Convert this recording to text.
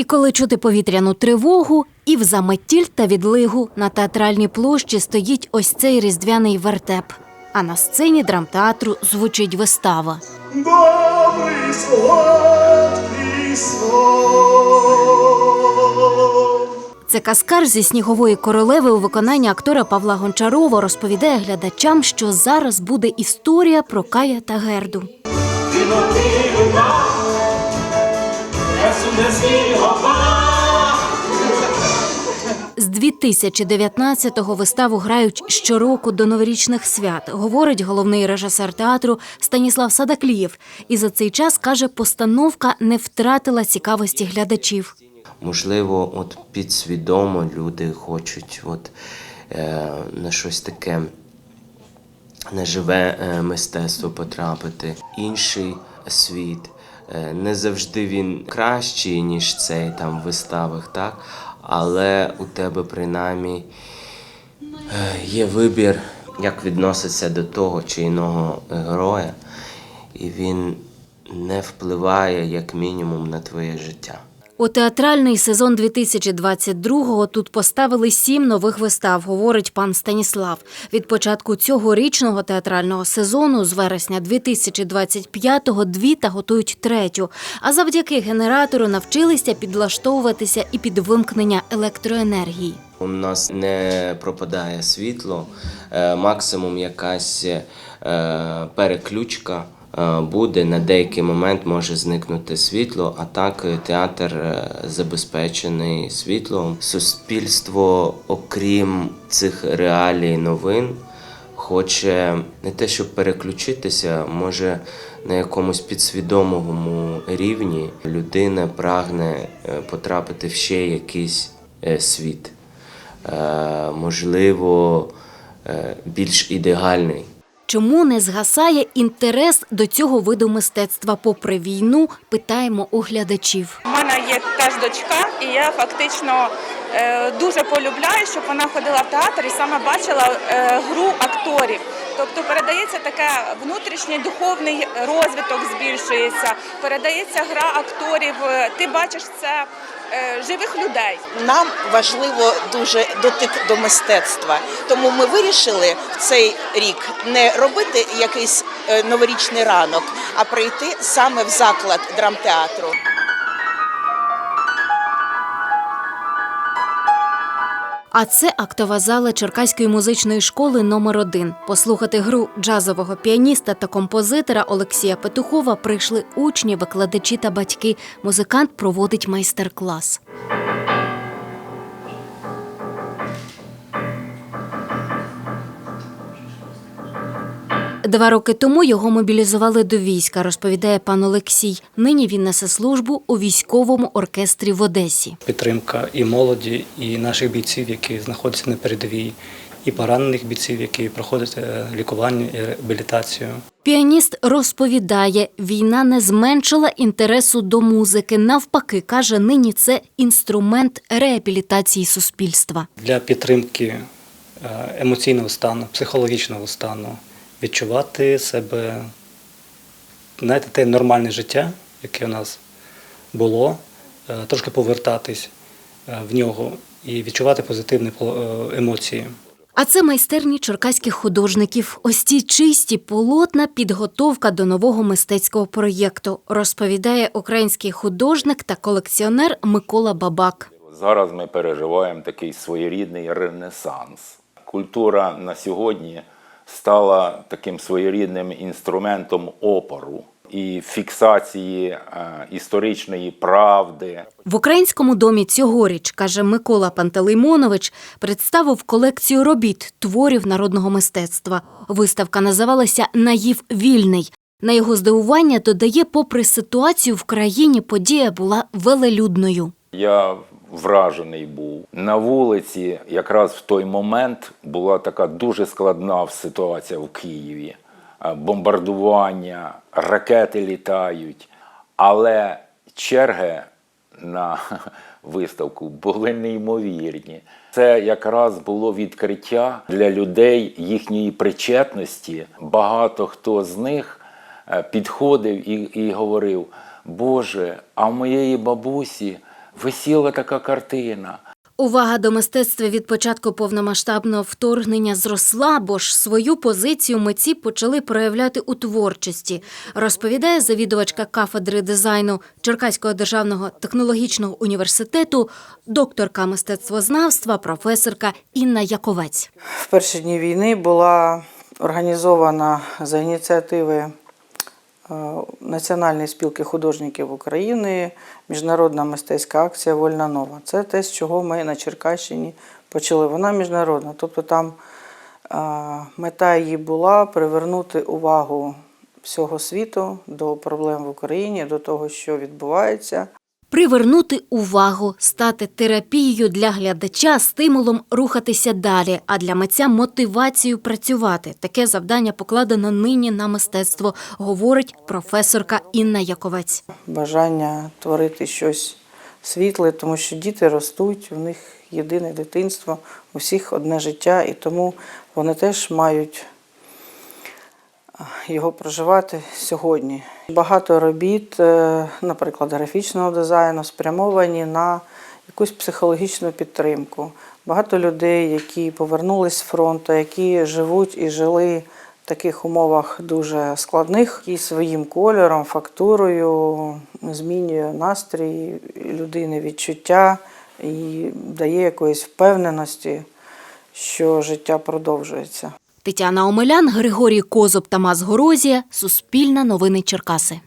І коли чути повітряну тривогу, і в заметіль та відлигу на театральній площі стоїть ось цей різдвяний вертеп. А на сцені драмтеатру звучить вистава. Добрий сладкий сон. Це каскар зі снігової королеви у виконанні актора Павла Гончарова розповідає глядачам, що зараз буде історія про Кая та Герду. З 2019-го виставу грають щороку до новорічних свят, говорить головний режисер театру Станіслав Садаклієв. І за цей час каже, постановка не втратила цікавості глядачів. Можливо, от підсвідомо люди хочуть от, е, на щось таке неживе е, мистецтво потрапити, інший світ. Е, не завжди він кращий, ніж цей там в виставах, так? але у тебе принаймні е, є вибір, як відноситься до того чи іного героя, і він не впливає як мінімум на твоє життя. У театральний сезон 2022-го тут поставили сім нових вистав, говорить пан Станіслав. Від початку цьогорічного театрального сезону з вересня 2025-го дві та готують третю. А завдяки генератору навчилися підлаштовуватися і під вимкнення електроенергії. У нас не пропадає світло, е, максимум якась е, переключка буде. На деякий момент може зникнути світло, а так е, театр е, забезпечений світлом. Суспільство, окрім цих реалій новин, хоче не те, щоб переключитися, може на якомусь підсвідомому рівні людина прагне е, потрапити в ще якийсь е, світ. Е, Можливо, е, більш ідеальний. Чому не згасає інтерес до цього виду мистецтва попри війну? Питаємо у глядачів. У мене є теж дочка, і я фактично е, дуже полюбляю, щоб вона ходила в театр і саме бачила е, гру акторів. Тобто передається таке внутрішній духовний розвиток збільшується, передається гра акторів. Ти бачиш це е, живих людей. Нам важливо дуже дотик до мистецтва, тому ми вирішили в цей рік не робити якийсь е, новорічний ранок, а прийти саме в заклад драмтеатру. А це актова зала Черкаської музичної школи номер 1 Послухати гру джазового піаніста та композитора Олексія Петухова прийшли учні, викладачі та батьки. Музикант проводить майстер-клас. Два роки тому його мобілізували до війська, розповідає пан Олексій. Нині він несе службу у військовому оркестрі в Одесі. підтримка і молоді, і наших бійців, які знаходяться на передовій, і поранених бійців, які проходять е, лікування і реабілітацію. Піаніст розповідає, війна не зменшила інтересу до музики. Навпаки, каже, нині це інструмент реабілітації суспільства. Для підтримки е, емоційного стану, психологічного стану, відчувати себе, знаєте, те нормальне життя, яке у нас було, е, трошки повертатись е, в нього і відчувати позитивні е, емоції. А це майстерні черкаських художників. Ось ці чисті полотна підготовка до нового мистецького проєкту, розповідає український художник та колекціонер Микола Бабак. Зараз ми переживаємо такий своєрідний ренесанс. Культура на сьогодні стала таким своєрідним інструментом опору і фіксації е, історичної правди. В українському домі цьогоріч, каже Микола Пантелеймонович, представив колекцію робіт творів народного мистецтва. Виставка називалася Наїв вільний. На його здивування додає, попри ситуацію в країні, подія була велелюдною. Я вражений був. На вулиці якраз в той момент була така дуже складна ситуація в Києві. Е, Бомбардування, ракети літають, але черги на виставку були неймовірні. Це якраз було відкриття для людей їхньої причетності. Багато хто з них е, підходив і, і говорив: Боже, а в моєї бабусі висіла така картина. Увага до мистецтва від початку повномасштабного вторгнення зросла, бо ж свою позицію митці почали проявляти у творчості, розповідає завідувачка кафедри дизайну Черкаського державного технологічного університету, докторка мистецтвознавства, професорка Інна Яковець. В перші дні війни була організована за ініціативи Національної спілки художників України міжнародна мистецька акція Вольна нова. Це те, з чого ми на Черкащині почали. Вона міжнародна. Тобто там е, мета її була привернути увагу всього світу до проблем в Україні, до того, що відбувається. Привернути увагу, стати терапією для глядача, стимулом рухатися далі, а для митця мотивацією працювати. Таке завдання покладено нині на мистецтво, говорить професорка Інна Яковець. бажання творити щось світле, тому що діти ростуть, у них єдине дитинство, у всіх одне життя, і тому вони теж мають його проживати сьогодні. Багато робіт, е, наприклад, графічного дизайну, спрямовані на якусь психологічну підтримку. Багато людей, які повернулись з фронту, які живуть і жили в таких умовах дуже складних, і своїм кольором, фактурою змінює настрій людини, відчуття і дає якоїсь впевненості, що життя продовжується. Тетяна Омелян, Григорій Козоб, Тамас Горозія. Суспільне новини Черкаси.